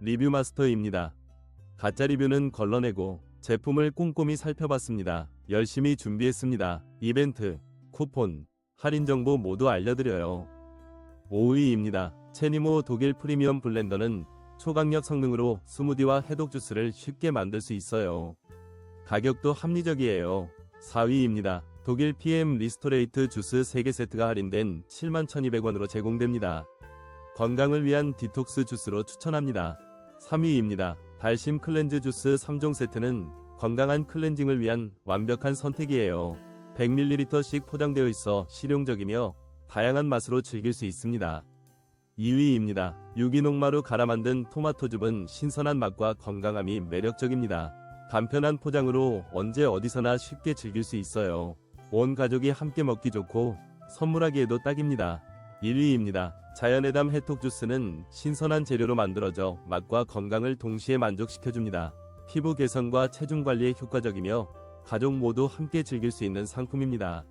리뷰 마스터입니다. 가짜 리뷰는 걸러내고 제품을 꼼꼼히 살펴봤습니다. 열심히 준비했습니다. 이벤트, 쿠폰, 할인 정보 모두 알려드려요. 5위입니다. 체니모 독일 프리미엄 블렌더는 초강력 성능으로 스무디와 해독 주스를 쉽게 만들 수 있어요. 가격도 합리적이에요. 4위입니다. 독일 PM 리스토레이트 주스 3개 세트가 할인된 71,200원으로 제공됩니다. 건강을 위한 디톡스 주스로 추천합니다. 3위입니다. 달심 클렌즈 주스 3종 세트는 건강한 클렌징을 위한 완벽한 선택이에요. 100ml씩 포장되어 있어 실용적이며 다양한 맛으로 즐길 수 있습니다. 2위입니다. 유기농마루 갈아 만든 토마토즙은 신선한 맛과 건강함이 매력적입니다. 간편한 포장으로 언제 어디서나 쉽게 즐길 수 있어요. 온 가족이 함께 먹기 좋고 선물하기에도 딱입니다. 1위입니다. 자연해담 해톡 주스는 신선한 재료로 만들어져 맛과 건강을 동시에 만족시켜줍니다. 피부 개선과 체중 관리에 효과적이며 가족 모두 함께 즐길 수 있는 상품입니다.